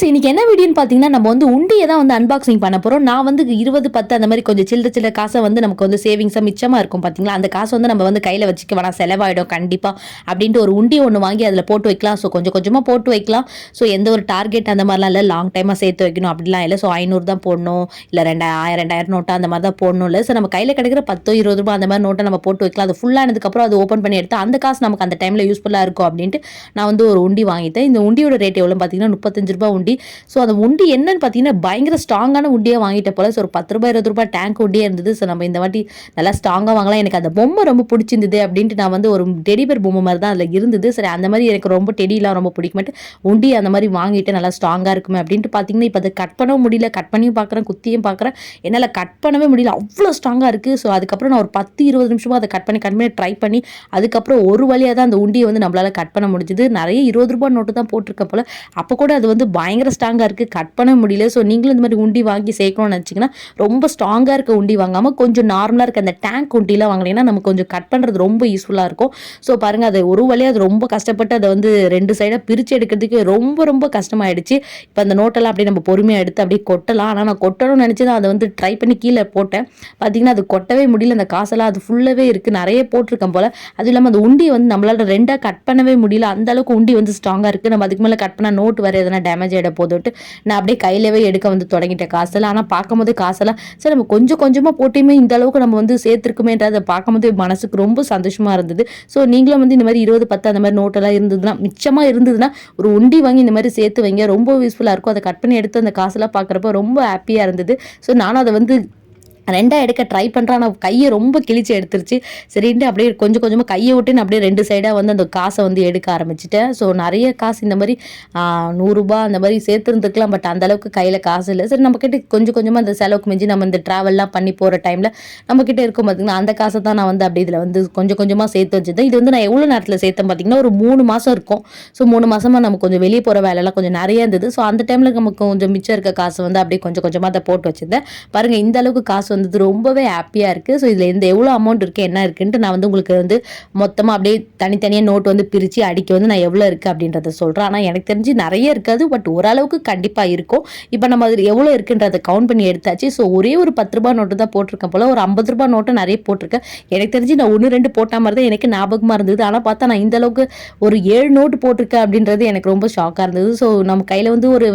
Friends இன்னைக்கு என்ன வீடியோன்னு பார்த்தீங்கன்னா நம்ம வந்து உண்டியை தான் வந்து அன்பாக்சிங் பண்ண போகிறோம் நான் வந்து இருபது பத்து அந்த மாதிரி கொஞ்சம் சில்லற சில்லற காசை வந்து நமக்கு வந்து சேவிங்ஸாக மிச்சமாக இருக்கும் பார்த்தீங்களா அந்த காசு வந்து நம்ம வந்து கையில் வச்சுக்க வேணாம். செலவாயிடும் கண்டிப்பாக அப்படின்ட்டு ஒரு உண்டி ஒன்று வாங்கி அதில் போட்டு வைக்கலாம். ஸோ கொஞ்சம் கொஞ்சமாக போட்டு வைக்கலாம். ஸோ எந்த ஒரு டார்கெட் அந்த மாதிரிலாம் இல்லை. லாங் டைமாக சேர்த்து வைக்கணும். அப்படிலாம் இல்லை. ஸோ ஐநூறு தான் போடணும். இல்லை ரெண்டாயிரம் ரெண்டாயிரம் நோட்டா அந்த மாதிரி தான் போடணும் இல்லை. ஸோ நம்ம கையில் கிடைக்கிற பத்தோ இருபது ரூபா அந்த மாதிரி நோட்டை நம்ம போட்டு வைக்கலாம். அது ஃபுல்லானதுக்கப்புறம் அது ஓப்பன் பண்ணி எடுத்தால் அந்த காசு நமக்கு அந்த டைமில் யூஸ்ஃபுல்லாக இருக்கும். அப்படின்ட்டு நான் வந்து ஒரு உண்டி வாங்கிட்டேன். இந்த உண்டியோட ரேட் எவ்வளோ பார்த்தீங்கன்னா முப்பத்தஞ்சு ரூபாய் உண்டி ஸோ அந்த உண்டி என்னன்னு பார்த்தீங்கன்னா பயங்கர ஸ்ட்ராங்கான உண்டியாக வாங்கிட்ட போல. ஸோ ஒரு பத்து ரூபாய் இருபது ரூபாய் டேங்க் உண்டியே இருந்தது. ஸோ நம்ம இந்த வாட்டி நல்லா ஸ்ட்ராங்காக வாங்கலாம். எனக்கு அந்த பொம்மை ரொம்ப பிடிச்சிருந்தது அப்படின்ட்டு நான் வந்து ஒரு டெடிபர் பொம்மை மாதிரி தான் அதில் இருந்தது. சரி அந்த மாதிரி எனக்கு ரொம்ப டெடிலாம் ரொம்ப பிடிக்குமேட்டு உண்டி அந்த மாதிரி வாங்கிட்டு நல்லா ஸ்ட்ராங்காக இருக்குமே அப்படின்ட்டு பார்த்தீங்கன்னா இப்போ அதை கட் பண்ணவும் முடியல. கட் பண்ணியும் பார்க்குறேன் குத்தியும் பார்க்குறேன். என்னால் கட் பண்ணவே முடியல. அவ்வளோ ஸ்ட்ராங்காக இருக்குது ஸோ அதுக்கப்புறம் நான் ஒரு பத்து இருபது நிமிஷமாக அதை கட் பண்ணி கட் பண்ணி ட்ரை பண்ணி அதுக்கப்புறம் ஒரு வழியாக தான் அந்த உண்டியை வந்து நம்மளால் கட் பண்ண முடிஞ்சுது. நிறைய இருபது ரூபாய் நோட்டு தான் போட்டிருக்க போல். அப்போ கூட அது வந்து பயங்கர ஸ்ட்ராங்காக இருக்குது கட் பண்ண முடியல. ஸோ நீங்களும் இந்த மாதிரி உண்டி வாங்கி சேர்க்கணும்னு நினச்சிங்கன்னா ரொம்ப ஸ்ட்ராங்காக இருக்க உண்டி வாங்காமல் கொஞ்சம் நார்மலாக இருக்க அந்த டேங்க் உண்டிலாம் வாங்கினீங்கன்னா நமக்கு கொஞ்சம் கட் பண்ணுறது ரொம்ப யூஸ்ஃபுல்லாக இருக்கும். ஸோ பாருங்கள் அது ஒரு வழியாக அது ரொம்ப கஷ்டப்பட்டு அதை வந்து ரெண்டு சைடாக பிரித்து எடுக்கிறதுக்கு ரொம்ப ரொம்ப கஷ்டமாயிடுச்சு. இப்போ அந்த நோட்டெல்லாம் அப்படியே நம்ம பொறுமையாக எடுத்து அப்படியே கொட்டலாம். ஆனால் நான் கொட்டணும்னு நினச்சி தான் அதை வந்து ட்ரை பண்ணி கீழே போட்டேன். பார்த்தீங்கன்னா அது கொட்டவே முடியல. அந்த காசெல்லாம் அது ஃபுல்லாகவே இருக்குது நிறைய போட்டிருக்கேன் போல். அதுவும் இல்லாமல் அந்த உண்டியை வந்து நம்மளால் ரெண்டாக கட் பண்ணவே முடியல. அந்த அளவுக்கு உண்டி வந்து ஸ்ட்ராங்காக இருக்குது நம்ம அதுக்கு மேலே கட் பண்ணால் நோட்டு வேறு எதனா டேமேஜ் ஆகிட போதுட்டு நான் அப்படியே கையிலவே எடுக்க வந்து தொடங்கிட்டேன் காசெல்லாம். ஆனால் பார்க்கும்போது காசெல்லாம் சரி நம்ம கொஞ்சம் கொஞ்சமாக போட்டியுமே இந்த அளவுக்கு நம்ம வந்து சேர்த்துருக்குமேன்றதை பார்க்கும்போது மனசுக்கு ரொம்ப சந்தோஷமாக இருந்தது. ஸோ நீங்களும் வந்து இந்த மாதிரி இருபது பத்து அந்த மாதிரி நோட்டெல்லாம் இருந்ததுன்னா மிச்சமாக இருந்ததுன்னா ஒரு உண்டி வாங்கி இந்த மாதிரி சேர்த்து வைங்க. ரொம்ப யூஸ்ஃபுல்லாக இருக்கும். அதை கட் பண்ணி எடுத்து அந்த காசெல்லாம் பார்க்குறப்ப ரொம்ப ஹாப்பியாக இருந்தது. ஸோ நானும் அதை வந்து ரெண்டாக எடுக்க ட்ரை பண்ணுறான் ஆனால் கையை ரொம்ப கிழிச்சு எடுத்துருச்சு. சரின்ட்டு அப்படியே கொஞ்சம் கொஞ்சமாக கையை விட்டுன்னு அப்படியே ரெண்டு சைடாக வந்து அந்த காசை வந்து எடுக்க ஆரம்பிச்சிட்டேன். ஸோ நிறைய காசு இந்த மாதிரி நூறுரூபா அந்த மாதிரி சேர்த்துருந்துருக்கலாம். பட் அந்த அளவுக்கு கையில் காசு இல்லை. சரி நம்மக்கிட்ட கொஞ்சம் கொஞ்சமாக அந்த செலவுக்கு மிஞ்சி நம்ம இந்த ட்ராவல்லாம் பண்ணி போகிற டைமில் நம்மக்கிட்ட இருக்கும் பார்த்திங்கன்னா அந்த காசை தான் நான் வந்து அப்படி இதில் வந்து கொஞ்சம் கொஞ்சமாக சேர்த்து வச்சுருந்தேன். இது வந்து நான் எவ்வளோ நேரத்தில் சேர்த்தேன் பார்த்திங்கன்னா ஒரு மூணு மாதம் இருக்கும். ஸோ மூணு மாதமாக நம்ம கொஞ்சம் வெளியே போகிற வேலைலாம் கொஞ்சம் நிறைய இருந்தது. ஸோ அந்த டைமில் நமக்கு கொஞ்சம் மிச்சம் இருக்க காசு வந்து அப்படியே கொஞ்சம் கொஞ்சமாக அதை போட்டு வச்சுருந்தேன். பாருங்கள் இந்த அளவுக்கு காசு வந்தது ரொம்பவே ஹாப்பியாக இருக்குது ஸோ இதில் எந்த எவ்வளோ அமௌண்ட் இருக்குது என்ன இருக்குன்ட்டு நான் வந்து உங்களுக்கு வந்து மொத்தமாக அப்படியே தனித்தனியாக நோட் வந்து பிரித்து அடிக்க வந்து நான் எவ்வளோ இருக்குது அப்படின்றத சொல்கிறேன் ஆனால் எனக்கு தெரிஞ்சு நிறைய இருக்காது பட் ஓரளவுக்கு கண்டிப்பாக இருக்கும். இப்போ நம்ம அதில் எவ்வளோ இருக்குன்றதை கவுண்ட் பண்ணி எடுத்தாச்சு. ஸோ ஒரே ஒரு பத்து ரூபா நோட்டு தான் போட்டிருக்கேன் போல். ஒரு ஐம்பது ரூபா நோட்டு நிறைய போட்டிருக்கேன். எனக்கு தெரிஞ்சு நான் ஒன்று ரெண்டு போட்ட மாதிரி தான் எனக்கு ஞாபகமாக இருந்தது. ஆனால் பார்த்தா நான் இந்த அளவுக்கு ஒரு ஏழு நோட்டு போட்டிருக்கேன் அப்படின்றது எனக்கு ரொம்ப ஷாக்காக இருந்தது. ஸோ நம்ம கையில் வந்து ஒரு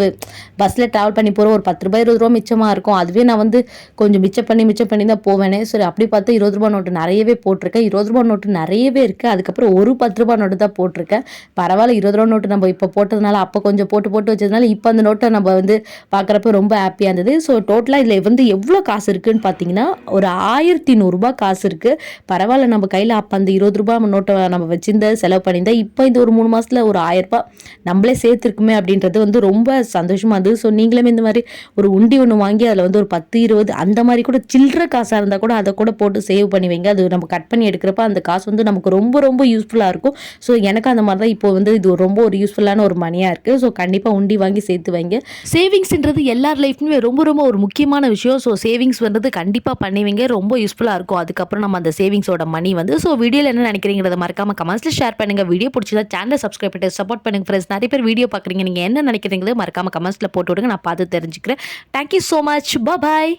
பஸ்ஸில் ட்ராவல் பண்ணி போகிற ஒரு பத்து ரூபாய் இருபது ரூபா மிச்சமாக இருக்கும். அதுவே நான் வந்து கொஞ்சம் மிச்சம் பண்ணி மிச்சம் பண்ணி தான் போவேனே. சரி அப்படி பார்த்து இருபது ரூபா நோட்டு நிறையவே போட்டிருக்கேன். இருபது ரூபா நோட்டு நிறையவே இருக்குது அதுக்கப்புறம் ஒரு பத்து ரூபா நோட்டு தான் போட்டிருக்கேன். பரவாயில்ல இருபது ரூபா நோட்டு நம்ம இப்போ போட்டதுனால அப்போ கொஞ்சம் போட்டு போட்டு வச்சதுனால இப்போ அந்த நோட்டை நம்ம வந்து பார்க்குறப்ப ரொம்ப ஹாப்பியாக இருந்தது. ஸோ டோட்டலாக இதில் வந்து எவ்வளோ காசு இருக்குன்னு பார்த்தீங்கன்னா ஒரு ஆயிரத்தி நூறுரூபா காசு இருக்குது பரவாயில்ல நம்ம கையில் அப்போ அந்த இருபது ரூபா நோட்டை நம்ம வச்சிருந்த செலவு பண்ணியிருந்தா இப்போ இந்த ஒரு மூணு மாதத்தில் ஒரு ஆயிரரூபா நம்மளே சேர்த்துருக்குமே அப்படின்றது வந்து ரொம்ப சந்தோஷமாக இருந்தது. ஸோ நீங்களுமே இந்த மாதிரி ஒரு உண்டி ஒன்று வாங்கி அதில் வந்து ஒரு பத்து இருபது அந்த மாதிரி கூட சில்லற காசாக இருந்தால் கூட அதை கூட போட்டு சேவ் பண்ணி வைங்க. அது நம்ம கட் பண்ணி எடுக்கிறப்ப அந்த காசு வந்து நமக்கு ரொம்ப ரொம்ப யூஸ்ஃபுல்லாக இருக்கும். ஸோ எனக்கு அந்த மாதிரி தான் இப்போ வந்து இது ரொம்ப ஒரு யூஸ்ஃபுல்லான ஒரு மணியாக இருக்குது ஸோ கண்டிப்பாக உண்டி வாங்கி சேர்த்து வைங்க. சேவிங்ஸ்ன்றது எல்லார் லைஃப்லையுமே ரொம்ப ரொம்ப ஒரு முக்கியமான விஷயம். ஸோ சேவிங்ஸ் வந்து கண்டிப்பாக பண்ணுவீங்க ரொம்ப யூஸ்ஃபுல்லாக இருக்கும். அதுக்கப்புறம் நம்ம அந்த சேவிங்ஸோட மணி வந்து ஸோ வீடியோவில் என்ன நினைக்கிறீங்கிறத மறக்காம கமெண்ட்ஸில் ஷேர் பண்ணுங்கள் வீடியோ பிடிச்சதா சேனலை சப்ஸ்கிரைப் பண்ணி சப்போர்ட் பண்ணுங்க ஃப்ரெண்ட்ஸ் நிறைய பேர் வீடியோ பார்க்குறீங்க. நீங்கள் என்ன நினைக்கிறீங்களோ மறக்காம கமெண்ட்ஸில் போட்டு விடுங்க. நான் பார்த்து தெரிஞ்சுக்கிறேன். Thank you so much bye